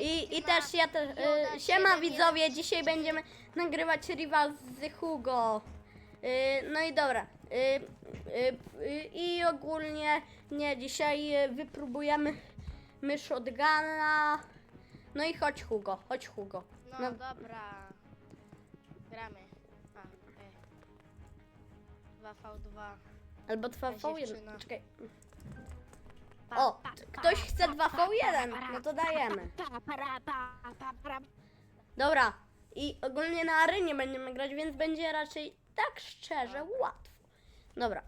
I, i też ja też. Y, siema widzowie, dzisiaj będziemy nagrywać rival z Hugo. Y, no i dobra. Y, y, y, I ogólnie nie, dzisiaj y, wypróbujemy my shotguna. No i chodź Hugo, chodź Hugo. No, No. dobra. Gramy. A, e. 2v2. Albo 2 Ta V1. dziewczyna. Czekaj. O, ktoś chce pa, 2 pa, V1, pa, no to dajemy. Dobra. I ogólnie na arenie będziemy grać, więc będzie raczej tak szczerze łatwo. Dobra.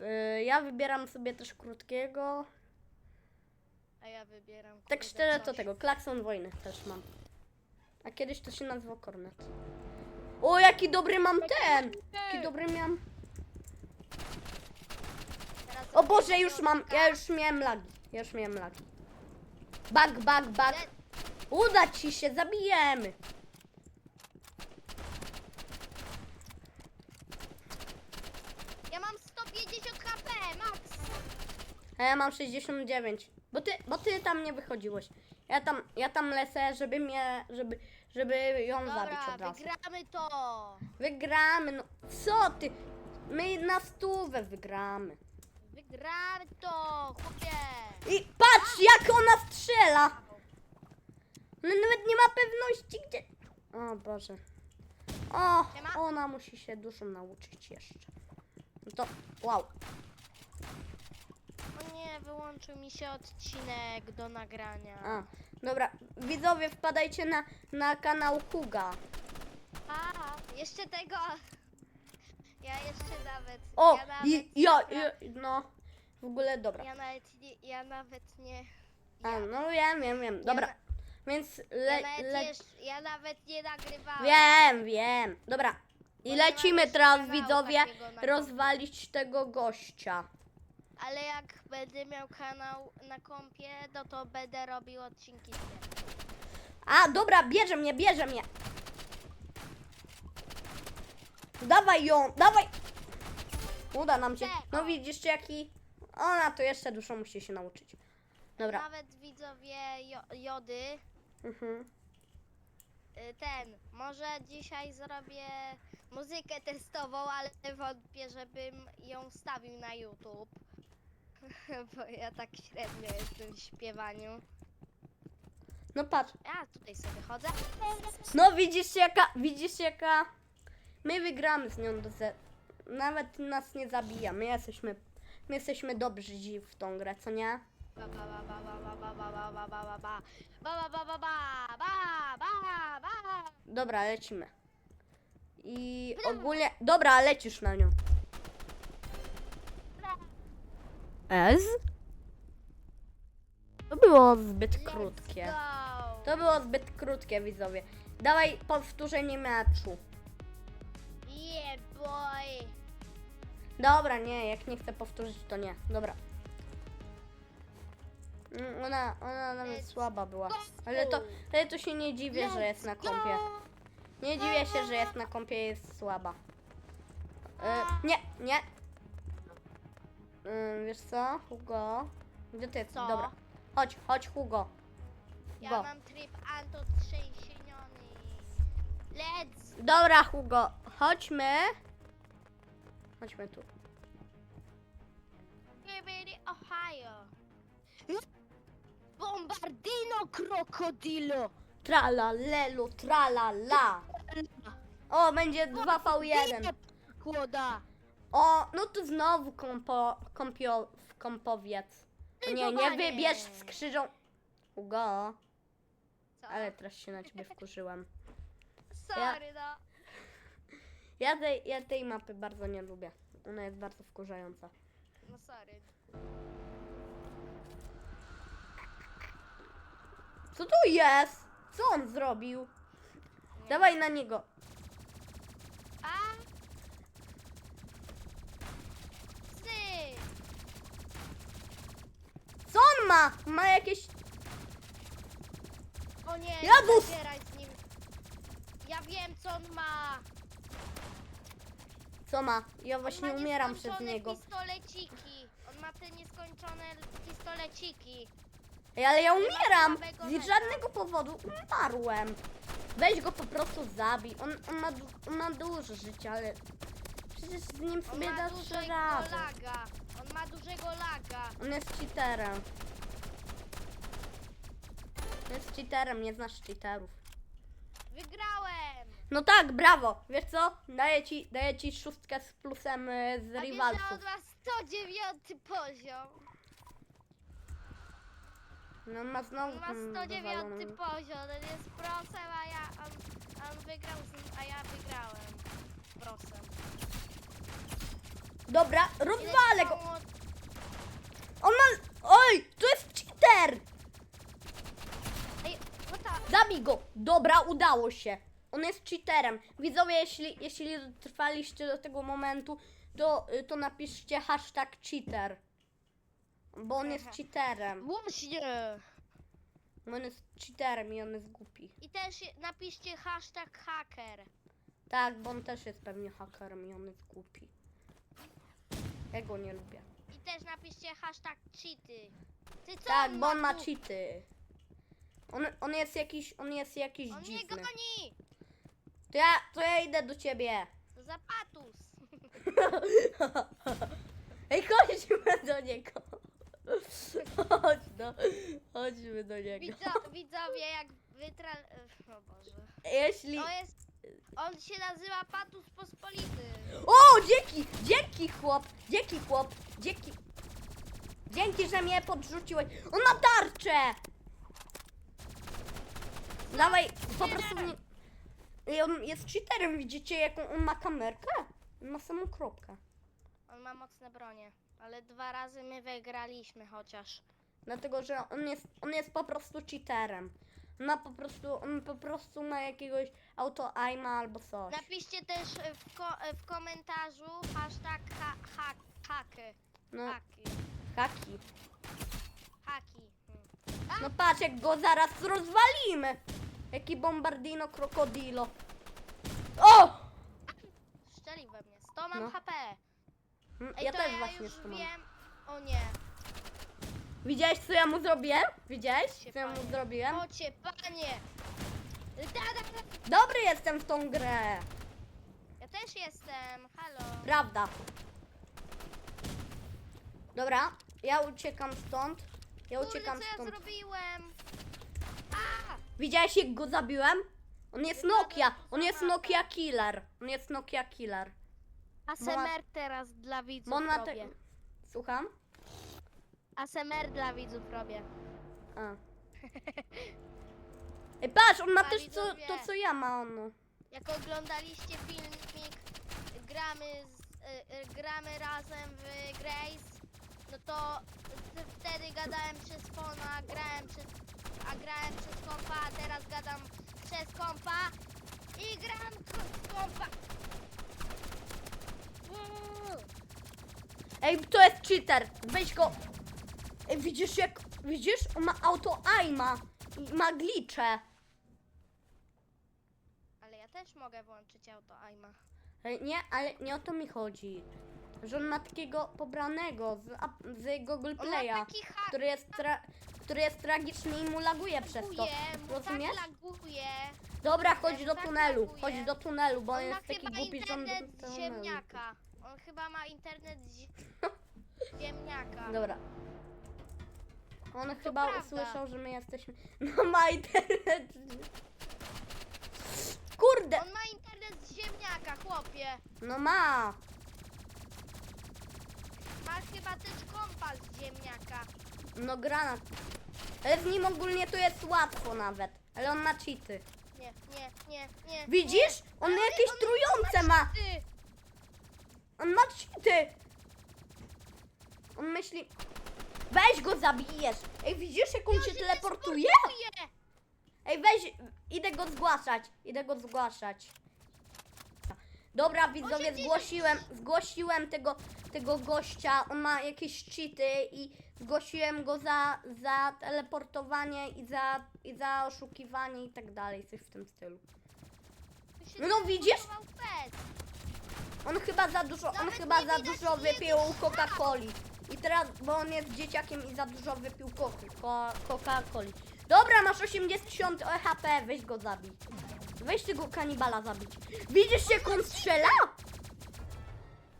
Y, ja wybieram sobie też krótkiego. A ja wybieram. Tak szczerze to coś. tego, klakson wojny też mam. A kiedyś to się nazywał kornet. O, jaki dobry mam ten! Jaki dobry miałem. O Boże, już mam, ja już miałem lagi. Ja już miałem lagi. Bug, bug, bug. Uda ci się, zabijemy. Ja mam 150 HP, max. A ja mam 69. Bo ty, bo ty tam nie wychodziłeś. Ja tam, ja tam lecę, żeby mnie, żeby, żeby ją zabić Dobra, od razu. wygramy to. Wygramy, no co ty? My na stówę wygramy. Wygramy to, chłopie. I patrz, jak ona strzela! No nawet nie ma pewności, gdzie... O Boże. O, Siema. ona musi się dużo nauczyć jeszcze. No to, wow. O nie, wyłączył mi się odcinek do nagrania. A, dobra, widzowie, wpadajcie na, na kanał Huga. A, jeszcze tego. Ja jeszcze nawet. O, ja nawet, i, ja, ja, no, w ogóle, dobra. ja nawet nie. Ja nawet nie. A, Ja, no wiem, wiem, wiem, dobra. na- Więc ja, le, nawet le, ja nawet nie nagrywałem. Wiem, wiem. Dobra. I Bo lecimy teraz, widzowie, rozwalić tego gościa. Ale jak będę miał kanał na kompie, no to będę robił odcinki z tym. A, dobra, bierze mnie, bierze mnie. Dawaj ją, dawaj. Uda nam się. No widzisz, jaki... Ona to jeszcze dużo musi się nauczyć. Dobra. Nawet widzowie jo, Jody, Mhm. y, ten, może dzisiaj zrobię muzykę testową, ale wątpię, żebym ją wstawił na YouTube. Bo ja tak średnio jestem w śpiewaniu. No patrz. Ja tutaj sobie chodzę. No widzisz jaka, widzisz jaka... My wygramy z nią do ze... Nawet nas nie zabija. My jesteśmy... My jesteśmy dobrzy w tą grę, co nie? Ba, ba, ba, ba, ba, ba, ba, ba, ba, ba, ba, ba. Ba, ba, ba, ba, ba, ba, ba, ba. Dobra, lecimy. I ogólnie... Dobra, lecisz na nią. Ez? To było zbyt krótkie. To było zbyt krótkie, widzowie. Dawaj powtórzenie meczu. Dobra, nie, jak nie chcę powtórzyć, to nie. Dobra. Mm, Ona, ona nawet słaba była. Ale to, ale to się nie dziwię, że jest na go. Nie dziwię się, że jest na kompie, jest słaba. E, nie, nie. E, wiesz co, Hugo? Gdzie ty jesteś? Co? Dobra. Chodź, chodź, Hugo. Ja Go. mam tryb antotrzęsieniony. Let's Dobra, Hugo, chodźmy. Chodźmy tu. Gibidi, Ohio. Bombardino crocodilo. Trala, lelu, trala, la. O, będzie 2v1. Kłoda. O, no to znowu kompo, kompio, kompowiec. O nie, nie wybierz z krzyżą. Hugo, Co? ale teraz się na ciebie wkurzyłem. Sorry, no. Ja tej, ja tej mapy bardzo nie lubię. Ona jest bardzo wkurzająca. No sorry. Co tu jest? Co on zrobił? Dawaj na niego. A? Co on ma? Ma jakieś... O nie, Jadus! nie zadzieraj z nim. Ja wiem, co on ma. Co ma? Ja On właśnie ma umieram przez nieskończone niego. pistoleciki. On ma te nieskończone pistoleciki. Ej, ale ja umieram! Z żadnego powodu umarłem. Weź go po prostu zabij. On, on, ma, du- on ma dużo życia, ale przecież z nim On sobie ma dasz dużego radę. laga. On ma dużego laga. On jest cheaterem. Jest cheaterem, nie znasz cheaterów. Wygrałem! No tak, brawo! Wiesz co? Daję ci, daję ci szóstkę z plusem y, z A wiesz, że rivalsów. on ma 109 poziom. No on ma znowu On ma ten 109 wywalony. poziom. On jest prosem, a ja... On, on wygrał, z, a ja wygrałem. Prosem. Dobra, rozwalę go! On ma... Oj, to jest cheater! Ej, no tak. Zabij go! Dobra, udało się. On jest cheaterem. Widzowie, jeśli, jeśli trwaliście do tego momentu, to, y, to napiszcie hashtag cheater. Bo on jest Aha. cheaterem. Właśnie. On jest cheaterem i on jest głupi. I też je- napiszcie hashtag hacker. Tak, bo on też jest pewnie hakerem i on jest głupi. Ja go nie lubię. I też napiszcie hashtag cheaty. Ty co Tak, bo on ma tu? cheaty. On, on jest jakiś, on jest jakiś On mnie dziwny. goni! To ja, to ja idę do ciebie. Zapatus! Ej, chodźmy do niego. Chodź no, chodźmy do niego. Widzo, widzowie, jak wytra... O Boże. Jeśli... To jest... On się nazywa Patus Pospolity. O, dzięki, dzięki chłop, dzięki chłop, dzięki. Dzięki, że mnie podrzuciłeś. On ma tarczę! Dawaj, po prostu. Ej, on jest cheaterem, widzicie jaką on ma kamerkę? On ma samą kropkę. On ma mocne bronie, ale dwa razy my wygraliśmy chociaż. Dlatego, że on jest, on jest po prostu cheaterem. On ma po prostu, on po prostu ma jakiegoś auto aima albo coś. Napiszcie też w, ko- w komentarzu hashtag ha- ha- haky. No, Haki. haki. Haki. Hmm. No patrz, jak go zaraz rozwalimy. Jaki bombardino krokodilo. O! Strzelił we mnie. 100 mam No. HP. Mm, Ej, Ja to też ja właśnie już mam. wiem. O nie. Widziałeś, co ja mu zrobiłem? Widziałeś, Cię co ja mu panie. zrobiłem? Ocie, panie. Da, da, da. Dobry jestem w tą grę. Ja też jestem. Halo. Prawda. Dobra, ja uciekam stąd. Ja Kurde, uciekam co ja stąd. zrobiłem? Widziałeś, jak go zabiłem? On jest Nokia. On jest. Nokia Killer. On jest Nokia Killer. ASMR teraz dla widzów Bo on ma te... robię. Słucham? ASMR dla widzów robię. A. Ej, patrz, on ma też co, to, co ja ma, on. Jak oglądaliście filmik gramy, z, y, y, gramy razem w Grace, no to wtedy gadałem przez fona, grałem przez, a grałem przez kompa, a teraz gadam przez kompa i gram z kompa. Ej, to jest cheater. Weź go. Ej, widzisz jak... Widzisz? On ma auto aima. I ma glicze. Ale ja też mogę włączyć auto aima. Ej, Nie, ale nie o to mi chodzi. Że on ma takiego pobranego z, ap- z Google On ma Playa, taki hak, który jest, tra- który jest tragiczny i mu laguje przez to. laguje, mu Rozumiesz? tak laguje. Dobra, chodź mu do tak tunelu. laguje. Chodź do tunelu, bo on On ma jest taki chyba głupi, że on do internet tunelu. ziemniaka. On chyba ma internet zi- ziemniaka. Dobra. On chyba prawda. usłyszał, że my jesteśmy. No ma internet. Kurde! On ma internet z ziemniaka, chłopie. No ma! Ma chyba też kompas ziemniaka. No granat. Ale z nim ogólnie to jest łatwo nawet. Ale on ma cheaty. Nie, nie, nie, nie. Widzisz? On Ale jakieś on trujące ma. Ty, On ma cheaty. On myśli... Weź go zabijesz. Ej, widzisz jak on się teleportuje. Ej, weź, idę go zgłaszać. Idę go zgłaszać. Dobra, widzowie, zgłosiłem, zgłosiłem tego, tego gościa. On ma jakieś cheaty i zgłosiłem go za, za teleportowanie i za, i za oszukiwanie i tak dalej. Coś w tym stylu. No, widzisz? On chyba za dużo, on chyba za dużo wypił. Coca-Coli. I teraz, bo on jest dzieciakiem i za dużo wypił Coca-Coli. Dobra, masz 80 HP, weź go zabij. Weź tego kanibala zabić. Widzisz jak on strzela?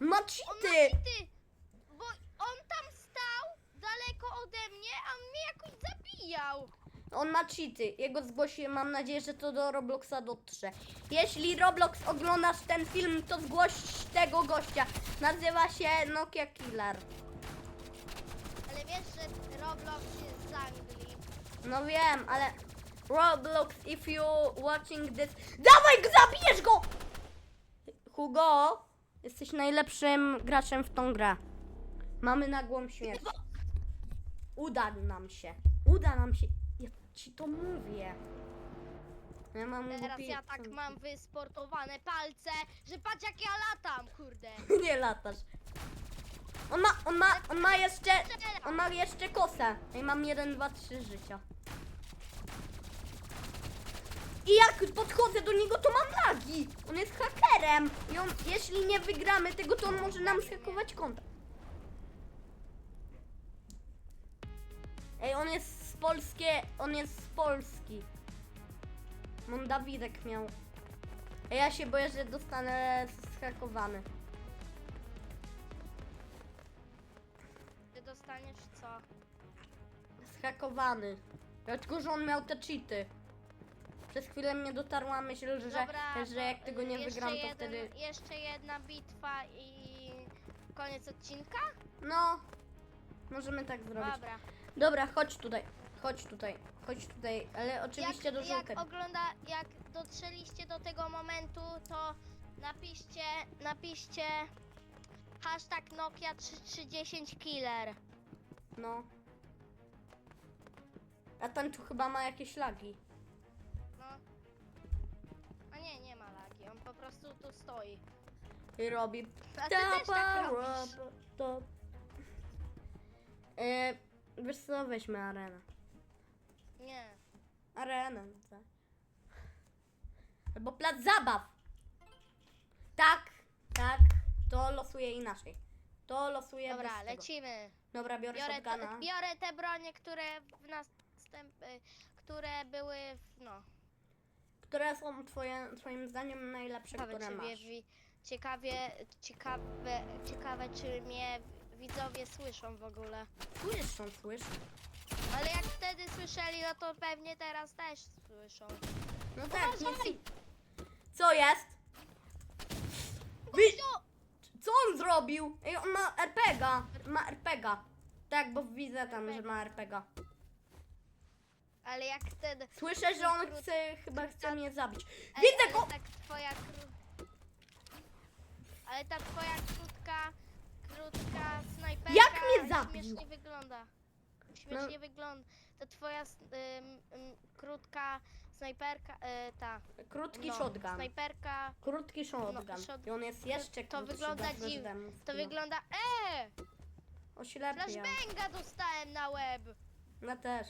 Ma cheaty, bo on tam stał daleko ode mnie, a on mnie jakoś zabijał. On ma cheaty. Jego zgłosi, mam nadzieję, że to do Robloxa dotrze. Jeśli Roblox oglądasz ten film, to zgłoś tego gościa. Nazywa się Nokia Killer. Ale wiesz, że Roblox jest z Anglii. No wiem, ale Roblox, if you watching this... Dawaj, zabijesz go! Hugo, jesteś najlepszym graczem w tą grę. Mamy nagłą śmierć. Uda nam się. Uda nam się. Ja ci to mówię. Ja mam Teraz głupie- ja tak mam wysportowane palce, że patrz jak ja latam, kurde. Nie latasz. On ma, on ma, on ma jeszcze, on ma jeszcze kosę. Ja mam 1, 2, 3 życia. I jak podchodzę do niego, to mam lagi. On jest hakerem. I on, jeśli nie wygramy tego, to on może nam zhakować konto. Ej, on jest z polskie, on jest z Polski. Mam Dawidek miał. A ja się boję, że dostanę zhakowany. Ty dostaniesz co? Zhakowany. Dlatego, że on miał te cheaty. Przez chwilę mnie dotarła myśl, że, Dobra, że jak tego nie jeszcze wygram, to jeden, wtedy... Jeszcze jedna bitwa i koniec odcinka? No, możemy tak zrobić. Dobra. Dobra, chodź tutaj. Chodź tutaj. Chodź tutaj. Ale oczywiście jak, do jak ogląda, jak dotrzeliście do tego momentu, to napiszcie, napiszcie hashtag Nokia 3310 killer. No. A ten tu chyba ma jakieś lagi. Prostu tu stoi. I robi... A ty też tak robisz. to... E, wiesz co, weźmy arenę. Nie. Arenę. tak. Albo plac zabaw. Tak, tak. To losuje inaczej. To losuje Dobra, bez tego. lecimy. Dobra, biorę Biorę te, shotguna. biorę te bronie, które w następ... y, które były w, no, Które są twoje, twoim zdaniem najlepsze, ciekawe, które czy masz? wi- ciekawie, ciekawe, ciekawe, czy mnie widzowie słyszą w ogóle. Słyszą, słyszą. Ale jak wtedy słyszeli, no to pewnie teraz też słyszą. No tak, Uważaj! nic. Co jest? Wy... Co? Co on zrobił? Ej, on ma RPGa. Ma RPGa. Tak, bo widzę tam, że ma RPGa. Ale jak wtedy... Słyszę, że on chce, chyba chce mnie zabić. Ej, Widzę go! tak twoja kró... Ale ta twoja krótka, krótka snajperka Jak mnie zabił? śmiesznie wygląda. Śmiesznie wygląda. To twoja ym, ym, krótka snajperka, y, ta. Krótki no, shotgun. Snajperka, Krótki shotgun. No, shot- I on jest jeszcze to krótszy wygląda dziwnie. to skina. wygląda... E! Oślepia. Flashbanga dostałem na łeb! Ja też.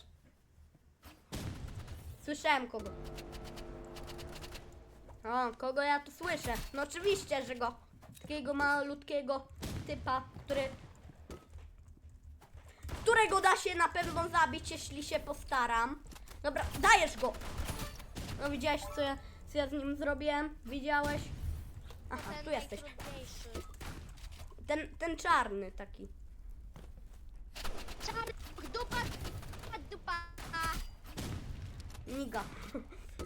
Słyszałem kogo. O, kogo ja tu słyszę? No oczywiście, że go. Takiego malutkiego typa, który... Którego da się na pewno zabić, jeśli się postaram. Dobra, dajesz go! No widziałeś, co ja, co ja z nim zrobiłem? Widziałeś? Aha, tu jesteś. Ten, ten czarny taki. Niga.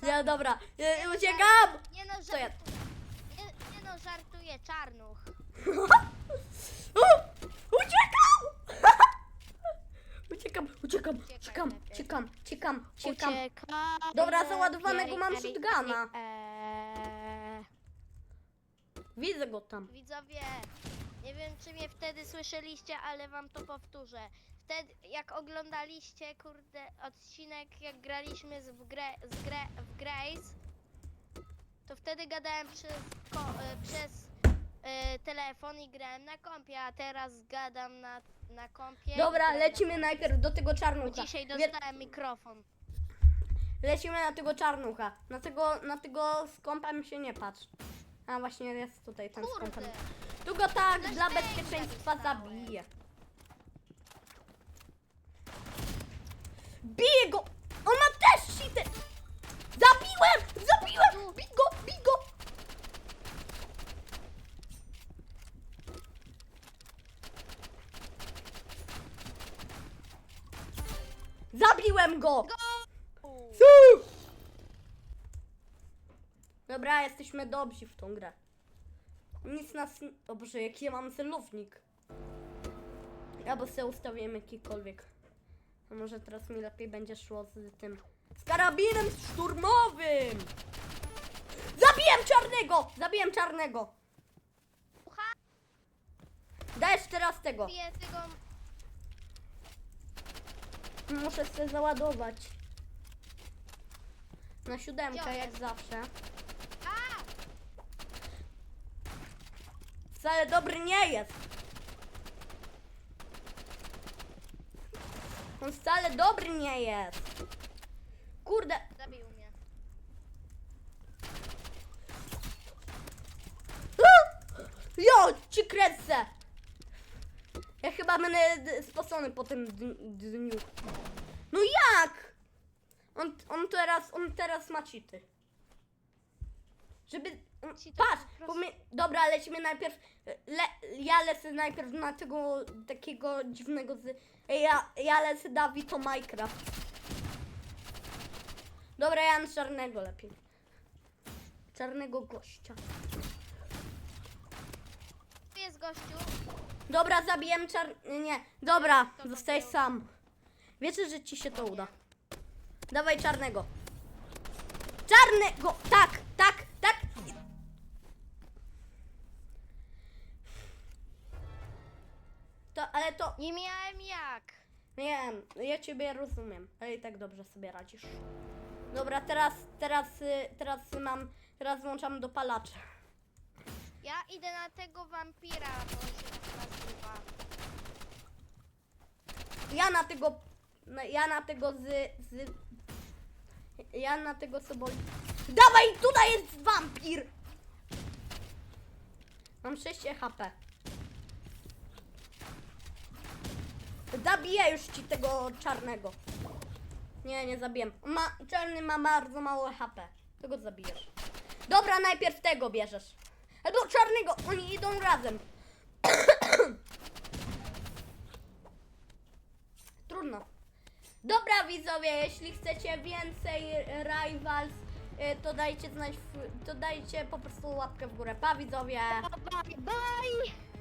Ja, dobra, ja, uciekam! Nie no, Co ja- żart... nie, nie no, żartuję, czarnuch. O! Uciekam! uciekam, uciekam, uciekam, uciekam, uciekam, uciekam. Dobra, załadowanego mam ej, shotguna. Eee, Widzę go tam. widzowie, nie wiem czy mnie wtedy słyszeliście, ale wam to powtórzę. Wtedy jak oglądaliście, kurde, odcinek jak graliśmy z, w, grę, z grę, w Grace, to wtedy gadałem przez, ko, e, przez e, telefon i grałem na kompie, a teraz gadam na, na kompie. Dobra, lecimy najpierw do tego czarnucha. dzisiaj dostałem mikrofon. Lecimy na tego czarnucha. Na tego, na tego z kąpem się nie patrz. A właśnie jest tutaj ten z kąpem. Kurde. Tu go tak dla bezpieczeństwa zabiję. Biję go! On ma też cheater! Zabiłem! Zabiłem! Bij go! Bij go! Zabiłem go! Su! Dobra, jesteśmy dobrzy w tą grę. Nic nas... O Boże, jaki ja mam celownik. Albo sobie ustawiłem jakikolwiek. A może teraz mi lepiej będzie szło z tym... Z karabinem szturmowym! Zabiłem czarnego! Zabiłem czarnego! Ucha, Dajesz teraz tego. Muszę sobie załadować. Na siódemkę jak zawsze. A! Wcale dobry nie jest. On wcale dobry nie jest. Kurde. Zabił mnie. Jo, ci kresę. Ja chyba będę spocony po tym dniu. No jak? On, on teraz, on teraz ma cheaty. Żeby, on, Cheaty patrz, po prostu. dobra, lecimy najpierw, le, ja lecę najpierw na tego takiego dziwnego z, Ej, ja, ja lecę Dawid to Minecraft. Dobra, ja mam czarnego lepiej. Czarnego gościa. Tu jest gościu. Dobra, zabiłem czar... Nie, dobra, To zostaj sam. Wiecie, że ci się to uda. Dawaj czarnego. Czarnego! Tak, tak, Nie miałem jak. Nie, ja ciebie rozumiem, ale i tak dobrze sobie radzisz. Dobra, teraz, teraz, y, teraz mam, teraz włączam dopalacze. Ja idę na tego wampira, bo on się tak nazywa. Ja na tego, na- ja na tego z, z ja na tego soboli. Dawaj, tutaj jest wampir! Mam 6 HP. Zabiję już ci tego czarnego. Nie, nie zabiję. Ma, czarny ma bardzo mało HP. Tego zabijesz. Dobra, najpierw tego bierzesz. Albo czarnego, oni idą razem. Trudno. Dobra widzowie, jeśli chcecie więcej Rivals, y, to dajcie znać, to dajcie po prostu łapkę w górę. Pa widzowie! Bye bye!